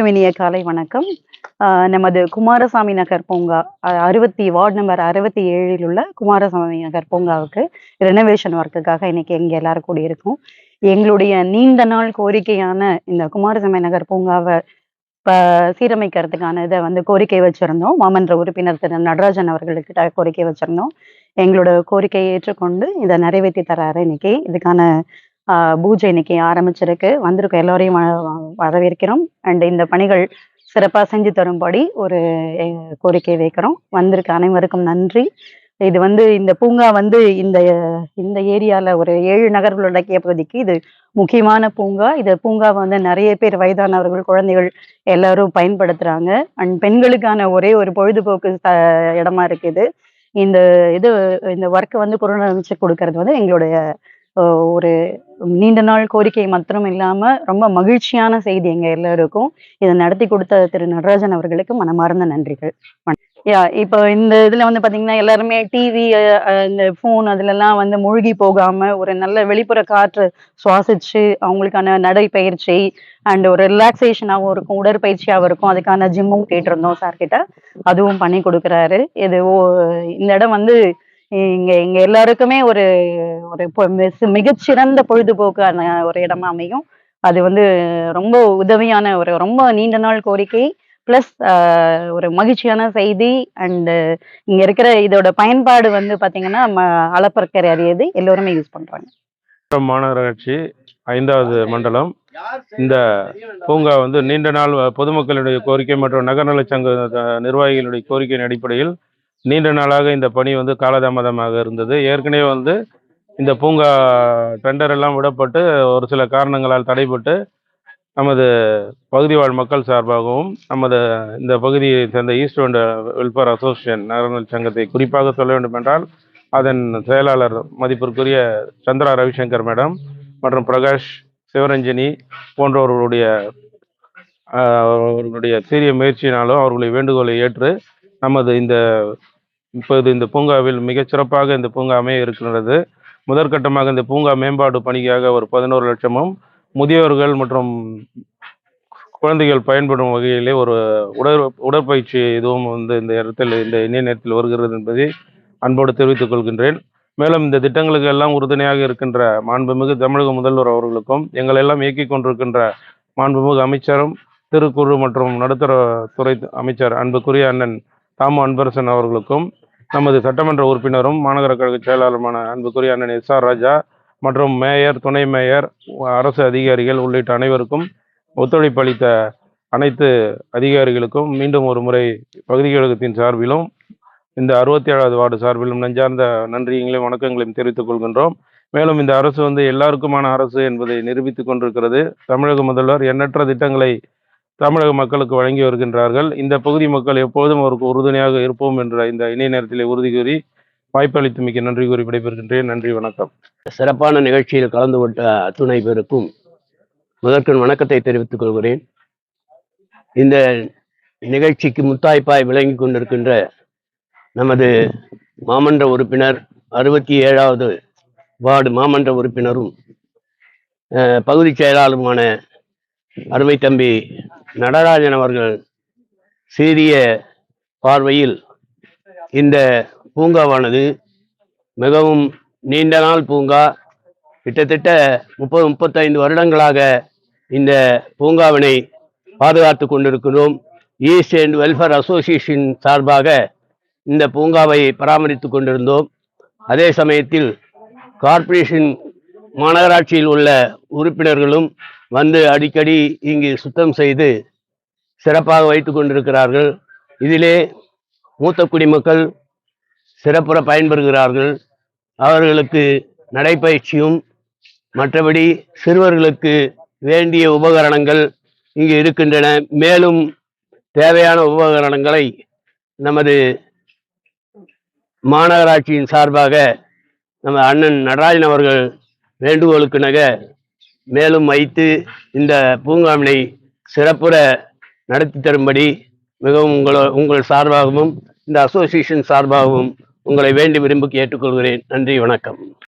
அனைவருக்கும் இனிய காலை வணக்கம். ஆஹ் நமது குமாரசாமி நகர் பூங்கா அறுபத்தி வார்டு நம்பர் அறுபத்தி ஏழில் உள்ள குமாரசாமி நகர் பூங்காவுக்கு ரெனோவேஷன் ஒர்க்குக்காக இன்னைக்கு எங்க எல்லாரும் கூடியிருக்கோம். எங்களுடைய நீண்ட நாள் கோரிக்கையான இந்த குமாரசாமி நகர் பூங்காவை சீரமைக்கிறதுக்கான இதை வந்து கோரிக்கை வச்சிருந்தோம். மாமன்ற உறுப்பினர் திரு நடராஜன் அவர்களுக்கிட்ட கோரிக்கை வச்சிருந்தோம். எங்களோட கோரிக்கையை ஏற்றுக்கொண்டு இதை நிறைவேற்றி தராரு இன்னைக்கு. இதுக்கான பூஜை இன்னைக்கு ஆரம்பிச்சிருக்கு. வந்திருக்கோம் எல்லோரையும் வ- வரவேற்கிறோம். அண்ட் இந்த பணிகள் சிறப்பாக செஞ்சு தரும்படி ஒரு கோரிக்கை வைக்கிறோம். வந்திருக்க அனைவருக்கும் நன்றி. இது வந்து இந்த பூங்கா வந்து இந்த இந்த ஏரியால ஒரு ஏழு நகர்கள் உள்ளடக்கிய பகுதிக்கு இது முக்கியமான பூங்கா. இது பூங்கா வந்து நிறைய பேர் வயதானவர்கள் குழந்தைகள் எல்லாரும் பயன்படுத்துறாங்க. அண்ட் பெண்களுக்கான ஒரே ஒரு பொழுதுபோக்கு இடமா இருக்குது இந்த இது இந்த ஒர்க்கை வந்து புனரமைச்சு கொடுக்கறது வந்து எங்களுடைய ஒரு நீண்ட நாள் கோரிக்கை மாத்திரம் இல்லாம ரொம்ப மகிழ்ச்சியான செய்தி எங்க எல்லாருக்கும். இதை நடத்தி கொடுத்த திரு நடராஜன் அவர்களுக்கு மனமார்ந்த நன்றிகள். யா இப்போ இந்த இதுல வந்து பாத்தீங்கன்னா எல்லாருமே டிவி இந்த ஃபோன் அதுல எல்லாம் வந்து மூழ்கி போகாம ஒரு நல்ல வெளிப்புற காற்று சுவாசிச்சு அவங்களுக்கான நடைப்பயிற்சி அண்ட் ஒரு ரிலாக்ஸேஷனாகவும் இருக்கும் உடற்பயிற்சியாகவும் இருக்கும். அதுக்கான ஜிம்மும் கேட்டிருந்தோம் சார்கிட்ட அதுவும் பண்ணி கொடுக்குறாரு. இது ஓ- இந்த இடம் வந்து இங்க இங்க எல்லாருக்குமே ஒரு ஒரு மிகச்சிறந்த பொழுதுபோக்கான ஒரு இடமா அமையும். அது வந்து ரொம்ப உதவியான ஒரு ரொம்ப நீண்ட நாள் கோரிக்கை. ப்ளஸ் ஒரு மகிழ்ச்சியான செய்தி. அண்ட் இங்க இருக்கிற இதோட பயன்பாடு வந்து பாத்தீங்கன்னா ம- அறியது எல்லோருமே யூஸ் பண்றாங்க. மாநகராட்சி. ஐந்தாவது மண்டலம். இந்த பூங்கா வந்து நீண்ட நாள் பொதுமக்களுடைய கோரிக்கை மற்றும் நகர்நல சங்க நிர்வாகிகளுடைய கோரிக்கையின் அடிப்படையில் நீண்ட நாளாக இந்த பணி வந்து காலதாமதமாக இருந்தது. ஏற்கனவே வந்து இந்த பூங்கா டெண்டர் எல்லாம் விடப்பட்டு ஒரு சில காரணங்களால் தடைபட்டு நமது பகுதி வாழ் மக்கள் சார்பாகவும் நமது இந்த பகுதியை சேர்ந்த ஈஸ்ட் வெண்ட் வெல்ஃபேர் அசோசியேஷன் நகரங்கள் சங்கத்தை குறிப்பாக சொல்ல வேண்டும் என்றால் அதன் செயலாளர் மதிப்பிற்குரிய சந்திரா ரவிசங்கர் மேடம் மற்றும் பிரகாஷ் சிவரஞ்சனி போன்றவர்களுடைய அவர்களுடைய சீரிய முயற்சியினாலும் அவர்களுடைய வேண்டுகோளை ஏற்று நமது இந்த இப்போது இந்த பூங்காவில் மிகச்சிறப்பாக இந்த பூங்கா அமைய இருக்கின்றது. முதற்கட்டமாக இந்த பூங்கா மேம்பாடு பணிக்காக ஒரு பதினோரு லட்சமும் முதியோர்கள் மற்றும் குழந்தைகள் பயன்படும் வகையிலே ஒரு உடற் உடற்பயிற்சி இதுவும் வந்து இந்த இடத்தில் இந்த இணைய நேரத்தில் வருகிறது என்பதை அன்போடு தெரிவித்துக் கொள்கின்றேன். மேலும் இந்த திட்டங்களுக்கு எல்லாம் உறுதுணையாக இருக்கின்ற மாண்புமிகு தமிழக முதல்வர் அவர்களுக்கும் எங்களை எல்லாம் இயக்கிக் கொண்டிருக்கின்ற மாண்புமிகு அமைச்சரும் திருக்குறு மற்றும் நடுத்தர துறை அமைச்சர் அன்புக்குரிய அண்ணன் தாம அன்பரசன் அவர்களுக்கும் நமது சட்டமன்ற உறுப்பினரும் மாநகர கழக செயலாளருமான அன்புக்குரிய அண்ணன் எஸ் ஆர் ராஜா மற்றும் மேயர் துணை மேயர் அரசு அதிகாரிகள் உள்ளிட்ட அனைவருக்கும் ஒத்துழைப்பு அளித்த அனைத்து அதிகாரிகளுக்கும் மீண்டும் ஒரு முறை பகுதி கழகத்தின் சார்பிலும் இந்த அறுபத்தி ஏழாவது வார்டு சார்பிலும் நெஞ்சார்ந்த நன்றியங்களையும் வணக்கங்களையும் தெரிவித்துக் கொள்கின்றோம். மேலும் இந்த அரசு வந்து எல்லாருக்குமான அரசு என்பதை நிரூபித்துக் கொண்டிருக்கிறது. தமிழக முதல்வர் எண்ணற்ற திட்டங்களை தமிழக மக்களுக்கு வழங்கி வருகின்றார்கள். இந்த பகுதி மக்கள் எப்போதும் அவருக்கு உறுதுணையாக இருப்போம் என்ற இந்த இணைய நேரத்திலே உறுதி கூறி வாய்ப்பளித்து மிக்க நன்றி கூறி விடைபெறுகின்றேன். நன்றி வணக்கம். சிறப்பான நிகழ்ச்சியில் கலந்து கொண்ட அத்துணை பேருக்கும் முதற்கண் வணக்கத்தை தெரிவித்துக் கொள்கிறேன். இந்த நிகழ்ச்சிக்கு முத்தாய்ப்பாய் விளங்கி கொண்டிருக்கின்ற நமது மாமன்ற உறுப்பினர் அறுபத்தி ஏழாவது வார்டு மாமன்ற உறுப்பினரும் பகுதி செயலாளருமான அருமை தம்பி நடராஜன் அவர்கள் சீரிய பார்வையில் இந்த பூங்காவானது மிகவும் நீண்ட நாள் பூங்கா. கிட்டத்தட்ட முப்பது முப்பத்தைந்து வருடங்களாக இந்த பூங்காவினை பாதுகாத்து கொண்டிருக்கிறோம். ஈஸ்ட் அண்ட் வெல்ஃபேர் அசோசியேஷன் சார்பாக இந்த பூங்காவை பராமரித்து கொண்டிருந்தோம். அதே சமயத்தில் கார்ப்பரேஷன் மாநகராட்சியில் உள்ள உறுப்பினர்களும் வந்து அடிக்கடி இங்கு சுத்தம் செய்து சிறப்பாக வைத்து கொண்டிருக்கிறார்கள். இதிலே மூத்த குடிமக்கள் சிறப்புற பயன்பெறுகிறார்கள். அவர்களுக்கு நடைப்பயிற்சியும் மற்றபடி சிறுவர்களுக்கு வேண்டிய உபகரணங்கள் இங்கு இருக்கின்றன. மேலும் தேவையான உபகரணங்களை நமது மாநகராட்சியின் சார்பாக நம்ம அண்ணன் நடராஜன் அவர்கள் வேண்டுகோளுக்கு நக மேலும் வைத்து இந்த பூங்காவினை சிறப்புற நடத்தி தரும்படி மிகவும் உங்களோ உங்கள் சார்பாகவும் இந்த அசோசியேஷன் சார்பாகவும் உங்களை வேண்டி விரும்பி கேட்டுக்கொள்கிறேன். நன்றி வணக்கம்.